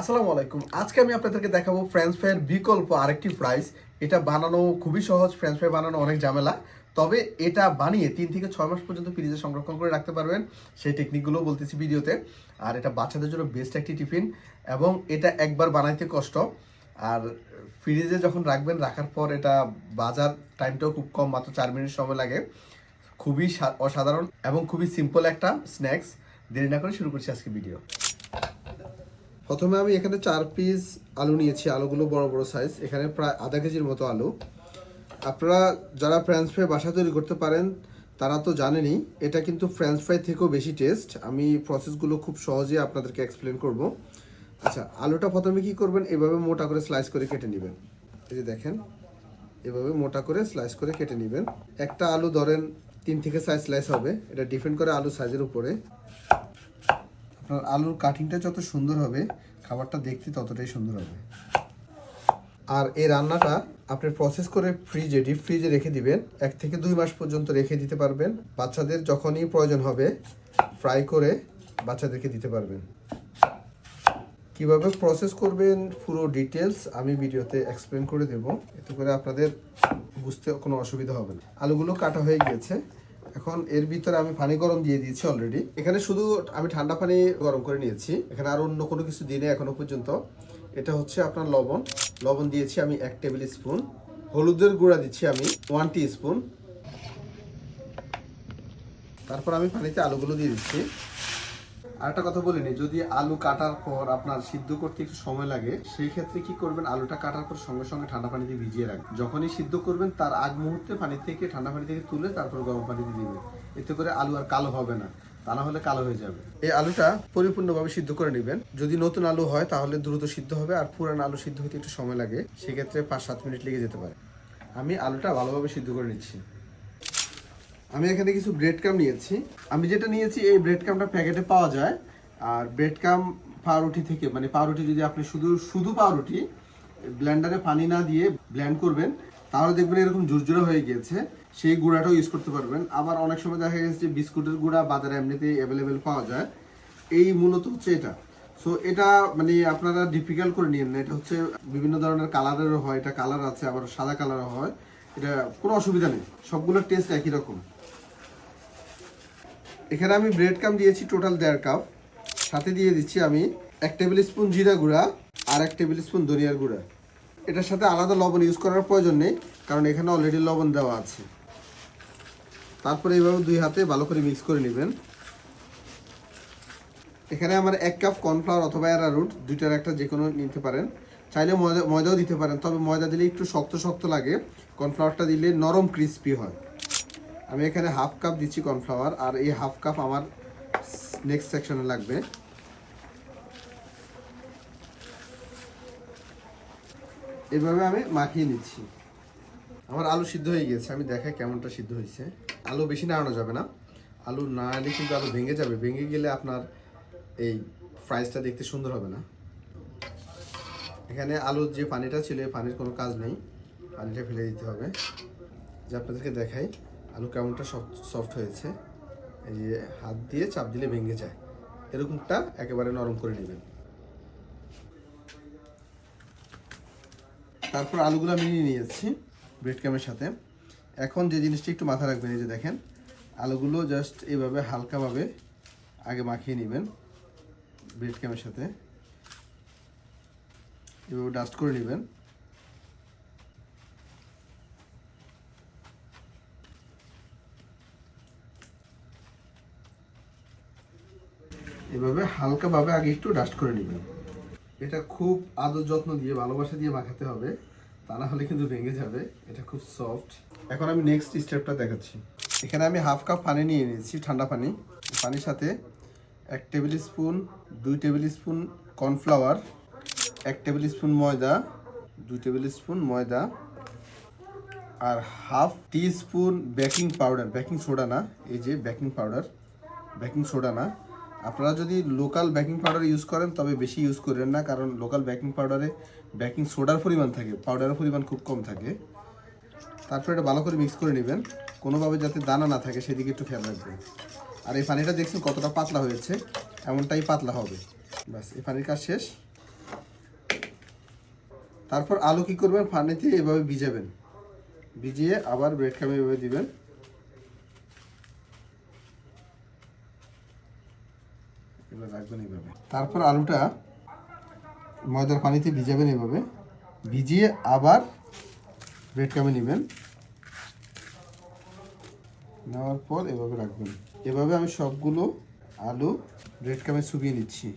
আসসালামু আলাইকুম। আজকে আমি আপনাদেরকে দেখাবো ফ্রেঞ্চ ফ্রাইয়ের বিকল্প আরেকটি ফ্রাইস এটা বানানো খুবই সহজ ফ্রেঞ্চ ফ্রাই বানানো অনেক ঝামেলা। তবে এটা বানিয়ে তিন থেকে ছয় মাস পর্যন্ত ফ্রিজে সংরক্ষণ করে রাখতে পারবেন। সেই টেকনিকগুলো বলতেছি ভিডিওতে। আর এটা বাচ্চাদের জন্য বেস্ট একটি টিফিন। এবং এটা একবার বানাইতে কষ্ট। আর ফ্রিজে যখন রাখবেন, রাখার পর এটা বাজার টাইমটাও খুব কম, মাত্র চার মিনিট সময় লাগে। খুবই অসাধারণ এবং খুবই সিম্পল একটা স্ন্যাক্স দেরি না করে শুরু করছি আজকে ভিডিও প্রথমে আমি এখানে চার পিস আলু নিয়েছি, আলুগুলো বড় বড় সাইজ এখানে প্রায় আধা কেজির মতো আলু। আপনারা যারা ফ্রেঞ্চ ফ্রাই বাসা তৈরি করতে পারেন, তারা তো জানেনই, এটা কিন্তু ফ্রেঞ্চ ফ্রাই থেকেও বেশি টেস্ট আমি প্রসেসগুলো খুব সহজে আপনাদেরকে এক্সপ্লেন করব। আচ্ছা আলুটা প্রথমে কি করবেন? এভাবে মোটা করে স্লাইস করে কেটে নেবেন। এই যে দেখেন, এভাবে মোটা করে স্লাইস করে কেটে নেবেন। একটা আলু ধরেন তিন থেকে চার স্লাইস হবে। এটা ডিপেন্ড করে আলু সাইজের উপরে। আপনার আলুর কাটিংটা যত সুন্দর হবে, খাবারটা দেখতে ততটাই সুন্দর হবে। আর এই রান্নাটা আপনি প্রসেস করে ফ্রিজে ডিপ ফ্রিজে রেখে দিবেন। এক থেকে দুই মাস পর্যন্ত রেখে দিতে পারবেন। বাচ্চাদের যখনই প্রয়োজন হবে ফ্রাই করে বাচ্চাদেরকে দিতে পারবেন। কীভাবে প্রসেস করবেন পুরো ডিটেলস আমি ভিডিওতে এক্সপ্লেন করে দেব। এতে করে আপনাদের বুঝতে কোনো অসুবিধা হবে না। আলুগুলো কাটা হয়ে গিয়েছে। এখন এর ভিতরে আমি পানি গরম দিয়ে দিয়েছি অলরেডি এখানে শুধু আমি ঠান্ডা পানি গরম করে নিয়েছি। এখানে আর অন্য কোনো কিছু দিনে এখনও পর্যন্ত। এটা হচ্ছে আপনার লবণ। লবণ দিয়েছি আমি এক টেবিল স্পুন। হলুদের গুঁড়া দিচ্ছি আমি ওয়ান টি স্পুন তারপর আমি পানিতে আলুগুলো দিয়ে দিচ্ছি। আর একটা কথা বলিনি যদি আলু কাটার পর আপনার সিদ্ধ করতে একটু সময় লাগে, সেই ক্ষেত্রে কি করবেন? আলুটা কাটার পর সঙ্গে সঙ্গে ঠান্ডা পানিতে ভিজিয়ে রাখবেন। যখনই সিদ্ধ করবেন, তার আগ মুহূর্তে পানি থেকে, ঠান্ডা পানি থেকে তুলে তারপর গরম পানিতে দিবেন। এতে করে আলু আর কালো হবে না। তা না হলে কালো হয়ে যাবে। এই আলুটা পরিপূর্ণভাবে সিদ্ধ করে নেবেন। যদি নতুন আলু হয়, তাহলে দ্রুত সিদ্ধ হবে, আর পুরান আলু সিদ্ধ হতে একটু সময় লাগে। সেক্ষেত্রে পাঁচ সাত মিনিট লেগে যেতে পারে। আমি আলুটা ভালোভাবে সিদ্ধ করে নিচ্ছি। আমি এখানে কিছু ব্রেড কাম নিয়েছি। আমি যেটা নিয়েছি, এই ব্রেড কামটা প্যাকেটে পাওয়া যায়। আর ব্রেড কাম পাউরুটি থেকে মানে পাউরুটি যদি আপনি শুধু শুধু পাউরুটি ব্ল্যান্ডারে পানি না দিয়ে ব্ল্যান্ড করবেন, তাহলে দেখবেন এরকম ঝুরঝুরে হয়ে গিয়েছে। সেই গুঁড়াটাও ইউজ করতে পারবেন। আবার অনেক সময় দেখা গেছে যে বিস্কুটের গুঁড়া বাজারে এমনিতেই অ্যাভেলেবেল পাওয়া যায়। এই মূলত হচ্ছে এটা। সো এটা মানে আপনারা ডিফিকাল্ট করে নিয়েন না। এটা হচ্ছে বিভিন্ন ধরনের কালারেরও হয়। এটা কালার আছে, আবার সাদা কালারও হয়। এটা কোনো অসুবিধা নেই। সবগুলোর টেস্ট একই রকম। এখানে আমি ব্রেড কাম দিয়েছি টোটাল দেড় কাপ সাথে দিয়ে দিচ্ছি আমি এক টেবিল স্পুন জিরা গুঁড়া আর এক টেবিল স্পুন ধনিয়ার গুঁড়া। এটার সাথে আলাদা লবণ ইউজ করার প্রয়োজন নেই, কারণ এখানে অলরেডি লবণ দেওয়া আছে। তারপরে এইভাবে দুই হাতে ভালো করে মিক্স করে নেবেন। এখানে আমার এক কাপ কর্নফ্লাওয়ার অথবা এরা অ্যারারুট দুইটার একটা যে কোনো নিতে পারেন। চাইলে ময়দা ময়দাও দিতে পারেন, তবে ময়দা দিলে একটু শক্ত শক্ত লাগে। কর্নফ্লাওয়ারটা দিলে নরম ক্রিস্পি হয়। আমি এখানে হাফ কাপ দিচ্ছি কর্নফ্লাওয়ার, আর এই হাফ কাপ আমার নেক্সট সেকশনে লাগবে। এভাবে আমি মাখিয়ে নিচ্ছি। আমার আলু সিদ্ধ হয়ে গেছে আমি দেখাই কেমনটা সিদ্ধ হয়েছে। আলু বেশি নাড়ানো যাবে না। আলু নাড়ালে কিন্তু আলু ভেঙে যাবে। ভেঙে গেলে আপনার এই ফ্রাইসটা দেখতে সুন্দর হবে না। এখানে আলুর যে পানিটা ছিল, এই পানির কোনো কাজ নেই। পানিটা ফেলে দিতে হবে। যে আপনাদেরকে দেখাই। আলু কেমনটা সফট হয়েছে, এই যে হাত দিয়ে চাপ দিলে ভেঙে যায়। এরকমটা একেবারে নরম করে নেবেন। তারপর আলুগুলো আমি নিয়ে নিয়েছি ব্রেড ক্যামের সাথে। এখন যে জিনিসটি একটু মাথায় রাখবেন, এই যে দেখেন, আলুগুলো জাস্ট এইভাবে হালকাভাবে আগে মাখিয়ে নেবেন ব্রেড ক্যামের সাথে। এভাবে ডাস্ট করে নেবেন। এভাবে হালকাভাবে আগে একটু ডাস্ট করে নেবেন। এটা খুব আদর যত্ন দিয়ে, ভালোবাসা দিয়ে মাখাতে হবে, তা না হলে কিন্তু ভেঙে যাবে। এটা খুব সফট এখন আমি নেক্সট স্টেপটা দেখাচ্ছি। এখানে আমি হাফ কাপ পানি নিয়ে নিয়েছি, ঠান্ডা পানি। পানির সাথে এক টেবিল স্পুন দুই টেবিল স্পুন কর্নফ্লাওয়ার এক টেবিল স্পুন ময়দা, দুই টেবিল স্পুন ময়দা, আর half teaspoon baking powder baking soda না, এই যে বেকিং পাউডার বেকিং সোডা না। আপনারা যদি লোকাল বেকিং পাউডার ইউজ করেন, তবে বেশি ইউজ করেন না, কারণ লোকাল বেকিং পাউডারে বেকিং সোডার পরিমাণ থাকে পাউডারের পরিমাণ খুব কম থাকে। তারপরে এটা ভালো করে মিক্স করে নেবেন। কোনোভাবে যাতে দানা না থাকে, সেদিকে একটু খেয়াল রাখবেন। আর এই পানিটা দেখছেন কতটা পাতলা হয়েছে, এমনটাই পাতলা হবে। ব্যাস, এই পানির কাজ শেষ। তারপর আলু কি করবেন? পানিতে এভাবে ভিজাবেন। ভিজিয়ে আবার ব্রেড ক্রামে এভাবে দিবেন। এবার রাখবেন এইভাবে। তারপর আলুটা ময়দার পানিতে ভিজাবেন এভাবে ভিজিয়ে আবার ব্রেড কামে নেবেন। নেওয়ার পর এভাবে রাখবেন। এভাবে আমি সবগুলো আলু ব্রেড কামে চুবিয়ে নিচ্ছি।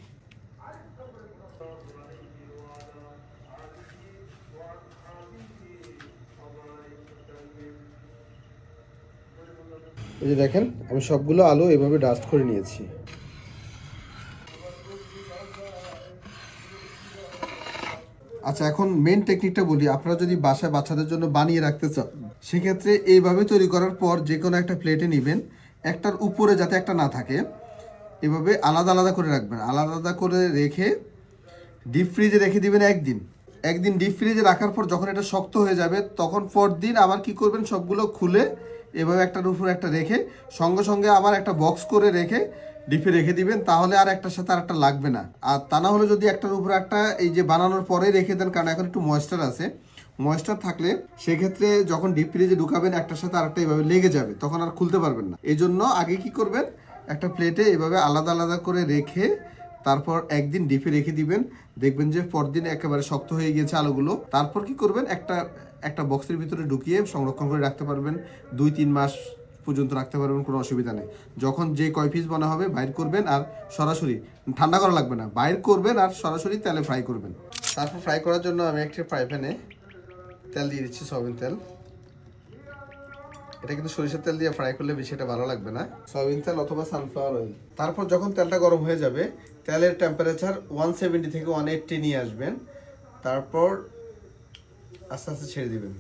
এই যে দেখেন, আমি সবগুলো আলু এভাবে ডাস্ট করে নিয়েছি। আচ্ছা এখন মেন টেকনিকটা বলি। আপনারা যদি বাসায় বাচ্চাদের জন্য বানিয়ে রাখতে চান, সেক্ষেত্রে এইভাবে তৈরি করার পর যে কোনো একটা প্লেটে নেবেন। একটার উপরে যাতে একটা না থাকে, এভাবে আলাদা আলাদা করে রাখবেন। আলাদা আলাদা করে রেখে ডিপ ফ্রিজে রেখে দিবেন একদিন। একদিন ডিপ ফ্রিজে রাখার পর যখন এটা শক্ত হয়ে যাবে, তখন পরদিন আবার কি করবেন, সবগুলো খুলে এভাবে একটার উপর একটা রেখে, সঙ্গে সঙ্গে আবার একটা বক্স করে রেখে ডিপে রেখে দিবেন, তাহলে আর একটার সাথে আর একটা লাগবে না। আর তা না হলে যদি একটার উপরে একটা এই যে বানানোর পরে রেখে দেন, কারণ এখন একটু ময়েশ্চার আছে। ময়েশ্চার থাকলে সেক্ষেত্রে যখন ডিপ ফ্রিজে ঢুকাবেন, একটার সাথে আরেকটা এইভাবে লেগে যাবে, তখন আর খুলতে পারবেন না। এই জন্য আগে কি করবেন, একটা প্লেটে এভাবে আলাদা আলাদা করে রেখে তারপর একদিন ডিপে রেখে দিবেন। দেখবেন যে পরদিন একেবারে শক্ত হয়ে গিয়েছে আলোগুলো। তারপর কি করবেন, একটা একটা বক্সের ভিতরে ঢুকিয়ে সংরক্ষণ করে রাখতে পারবেন। দুই, তিন মাস পর্যন্ত রাখতে পারবেন, কোনো অসুবিধা নেই। যখন যে কয় পিস বানা হবে, বাইর করবেন আর সরাসরি ঠান্ডা করা লাগবে না। বাইর করবেন আর সরাসরি তেলে ফ্রাই করবেন। তারপর ফ্রাই করার জন্য আমি একটি ফ্রাই প্যানে তেল দিয়ে দিচ্ছি, সয়াবিন তেল। এটা কিন্তু সরিষার তেল দিয়ে ফ্রাই করলে বেশি এটা ভালো লাগবে না। সয়াবিন তেল অথবা সানফ্লাওয়ার অয়েল তারপর যখন তেলটা গরম হয়ে যাবে, তেলের টেম্পারেচার ওয়ান সেভেন্টি থেকে ওয়ান এইটটি নিয়ে আসবেন। তারপর আস্তে আস্তে ছেড়ে দিবেন।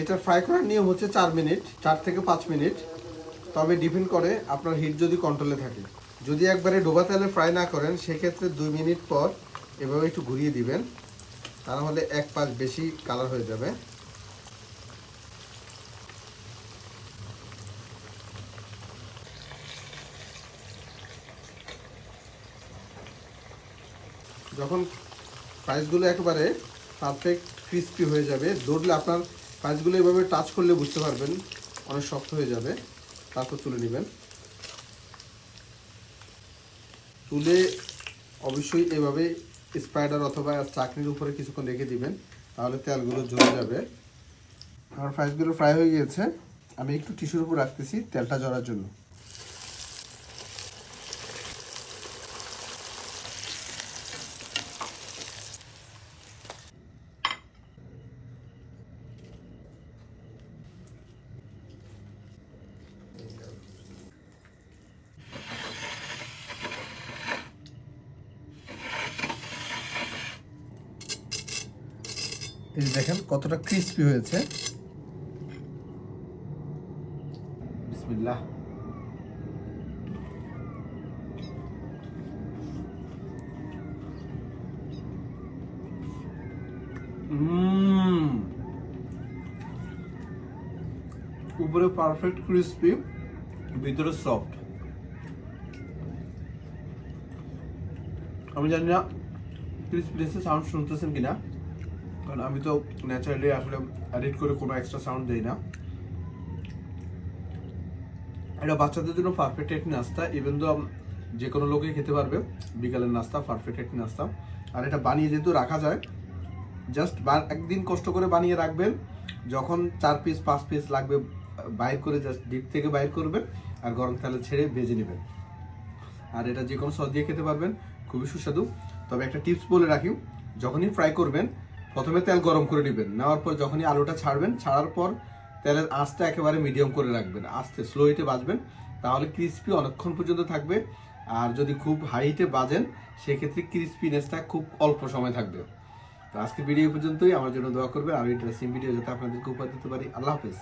এটা ফ্রাই করার নিয়ম হচ্ছে চার মিনিট, চার থেকে পাঁচ মিনিট। তবে ডিপেন্ড করে আপনার হিট যদি কন্ট্রোলে থাকে। যদি একবারে ডোবা তেলে ফ্রাই না করেন, সেক্ষেত্রে দুই মিনিট পর এভাবে একটু ঘুরিয়ে দিবেন। তা তাহলে এক পাশ বেশি কালার হয়ে যাবে। যখন প্রাইসগুলো একেবারে পারফেক্ট ক্রিস্পি হয়ে যাবে, দৌড়লে আপনার প্রাইসগুলো এভাবে টাচ করলে বুঝতে পারবেন, অনেক শক্ত হয়ে যাবে। তারপর তুলে নেবেন। তুলে অবশ্যই এভাবে স্পাইডার অথবা চাকরির উপরে কিছুক্ষণ রেখে দিবেন, তাহলে তেলগুলো জমে যাবে। আমার ফ্রাইসগুলো ফ্রাই হয়ে গিয়েছে। আমি একটু টিস্যুর উপর রাখতেছি তেলটা জড়ার জন্য। এই যে দেখেন, কতটা ক্রিস্পি হয়েছে। উপরে পারফেক্ট ক্রিস্পি ভিতরে সফট আমি জানি না ক্রিসপিনেসের সাউন্ড শুনতেছেন কিনা। কারণ আমি তো ন্যাচারালি আসলে এডিট করে কোনো এক্সট্রা সাউন্ড দেই না। এটা বাচ্চাদের জন্য পারফেক্ট একটি নাস্তা ইভেন তো যে কোনো লোকেই খেতে পারবে, বিকালের নাস্তা পারফেক্ট একটি নাস্তা। আর এটা বানিয়ে যেহেতু রাখা যায় জাস্ট একদিন কষ্ট করে বানিয়ে রাখবেন, যখন চার পিস পাঁচ পিস লাগবে, বাইর করে জাস্ট ডিপ থেকে বাইর করবেন, আর গরম তেলে ছেড়ে ভেজে নেবেন। আর এটা যে কোনো সস দিয়ে খেতে পারবেন, খুবই সুস্বাদু। তবে একটা টিপস বলে রাখি, যখনই ফ্রাই করবেন প্রথমে তেল গরম করে নেবেন। নেওয়ার পর যখনই আলুটা ছাড়বেন, ছাড়ার পর তেলের আঁচটা একেবারে মিডিয়াম করে রাখবেন। আস্তে স্লো হিটে বাজবেন, তাহলে ক্রিস্পি অনেকক্ষণ পর্যন্ত থাকবে। আর যদি খুব হাই হিটে বাজেন, সেক্ষেত্রে ক্রিস্পিনেসটা খুব অল্প সময় থাকবে। তো আজকে ভিডিও পর্যন্তই। আমার জন্য দোয়া করবেন। আর ইন্টারেস্টিং ভিডিও যাতে আপনাদেরকে উপহার দিতে পারি। আল্লাহ হাফেজ।